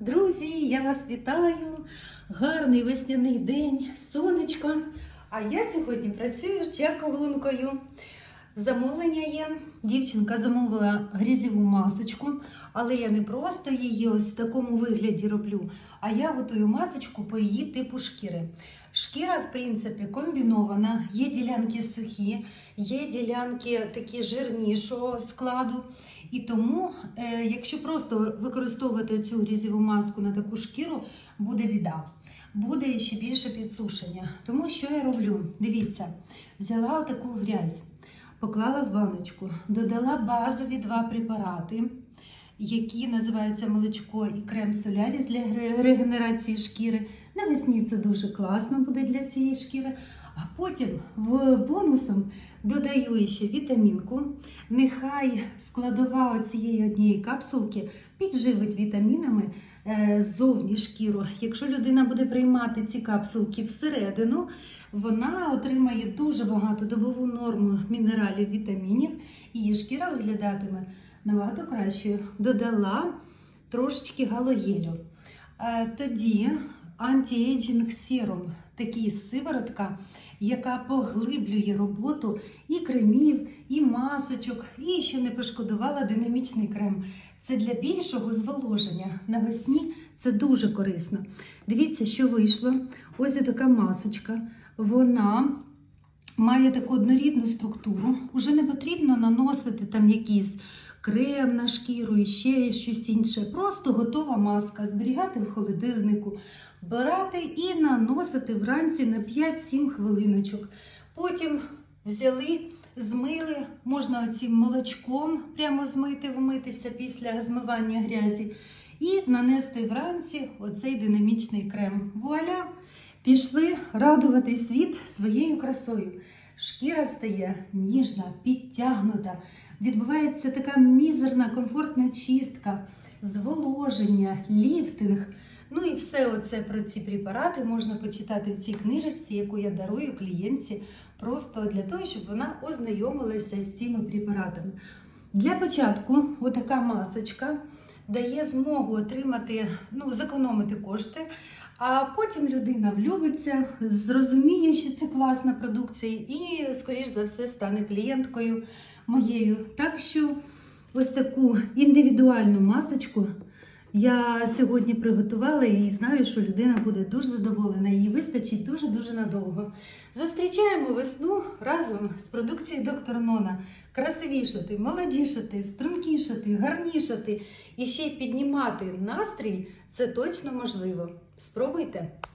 Друзі, я вас вітаю! Гарний весняний день, сонечко. А я сьогодні працюю з чаклункою. Замовлення є. Дівчинка замовила грізіву масочку, але я не просто її ось в такому вигляді роблю, а я готую масочку по її типу шкіри. Шкіра, в принципі, комбінована, є ділянки сухі, є ділянки такі жирнішого складу. І тому, е, якщо просто використовувати цю грізіву маску на таку шкіру, буде біда. Буде ще більше підсушення. Тому що я роблю? Дивіться, взяла отаку грязь, поклала в баночку, додала базові два препарати, які називаються молочко і крем соляріс для регенерації шкіри. Навесні це дуже класно буде для цієї шкіри. А потім в бонусом додаю ще вітамінку. Нехай складова цієї однієї капсулки підживить вітамінами е, ззовні шкіру. Якщо людина буде приймати ці капсулки всередину, вона отримає дуже багато добову норму мінералів, вітамінів, і її шкіра виглядатиме набагато кращою. Додала трошечки галогелю. Е, Тоді антиейджинг серум, такий сиворотка, яка поглиблює роботу і кремів, і масочок, і ще не пошкодувала динамічний крем. Це для більшого зволоження. Навесні це дуже корисно. Дивіться, що вийшло. Ось така масочка. Вона має таку однорідну структуру. Уже не потрібно наносити там якийсь крем на шкіру і ще щось інше. Просто готова маска. Зберігати в холодильнику, брати і наносити вранці на 5-7 хвилиночок. Потім взяли, змили, можна оцим молочком прямо змити, вмитися після змивання грязі. І нанести вранці оцей динамічний крем. Вуаля! Пішли радувати світ своєю красою. Шкіра стає ніжна, підтягнута. Відбувається така мізерна, комфортна чистка, зволоження, ліфтинг. Ну і все оце про ці препарати можна почитати в цій книжечці, яку я дарую клієнтці, просто для того, щоб вона ознайомилася з цими препаратами. Для початку, отака масочка дає змогу отримати, ну, зекономити кошти. А потім людина влюбиться, зрозуміє, що це класна продукція, і, скоріш за все, стане клієнткою моєю. Так що ось таку індивідуальну масочку я сьогодні приготувала і знаю, що людина буде дуже задоволена. Її вистачить дуже-дуже надовго. Зустрічаємо весну разом з продукцією доктора Нона. Красивішати, молодішати, стрункішати, гарнішати і ще й піднімати настрій це точно можливо. Спробуйте!